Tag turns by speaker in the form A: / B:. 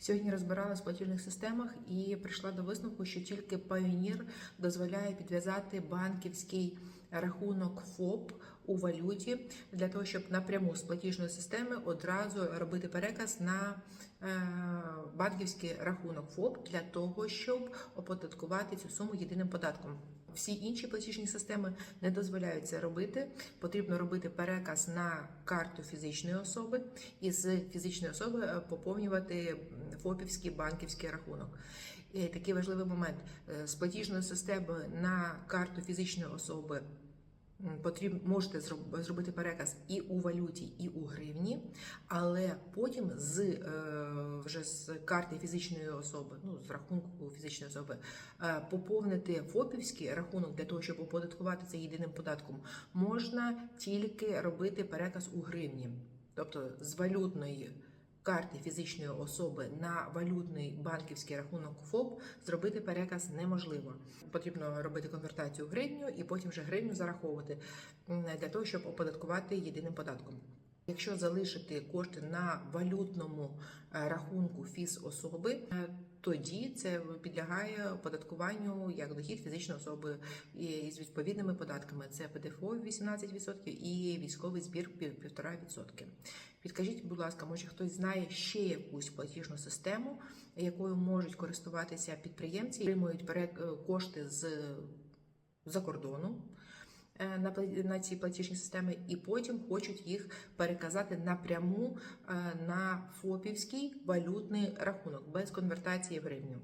A: Сьогодні розбиралась в платіжних системах і прийшла до висновку, що тільки Payoneer дозволяє підв'язати банківський рахунок ФОП у валюті для того, щоб напряму з платіжної системи одразу робити переказ на е, банківський рахунок ФОП для того, щоб оподаткувати цю суму єдиним податком. Всі інші платіжні системи не дозволяють це робити. Потрібно робити переказ на карту фізичної особи і з фізичної особи е, поповнювати ФОПівський банківський рахунок. І такий важливий момент Е, з платіжної системи на карту фізичної особи. Потрібно можете зроб- зробити переказ і у валюті, і у гривні, але потім з е, вже з карти фізичної особи, ну з рахунку фізичної особи, е, поповнити ФОПівський рахунок для того, щоб оподаткувати це єдиним податком, можна тільки робити переказ у гривні, тобто з валютної. Карти фізичної особи на валютний банківський рахунок ФОП зробити переказ неможливо. Потрібно робити конвертацію в гривню і потім вже гривню зараховувати для того, щоб оподаткувати єдиним податком. Якщо залишити кошти на валютному е, рахунку фіз особи, е, тоді це підлягає оподаткуванню як дохід фізичної особи і з відповідними податками. Це ПДФО 18% і військовий збір пів- 1,5%. Підкажіть, будь ласка, може хтось знає ще якусь платіжну систему, якою можуть користуватися підприємці, отримують е, кошти з за кордону на пла- на ці платіжні системи, і потім хочуть їх переказати напряму е, на ФОПівський валютний рахунок без конвертації в гривню.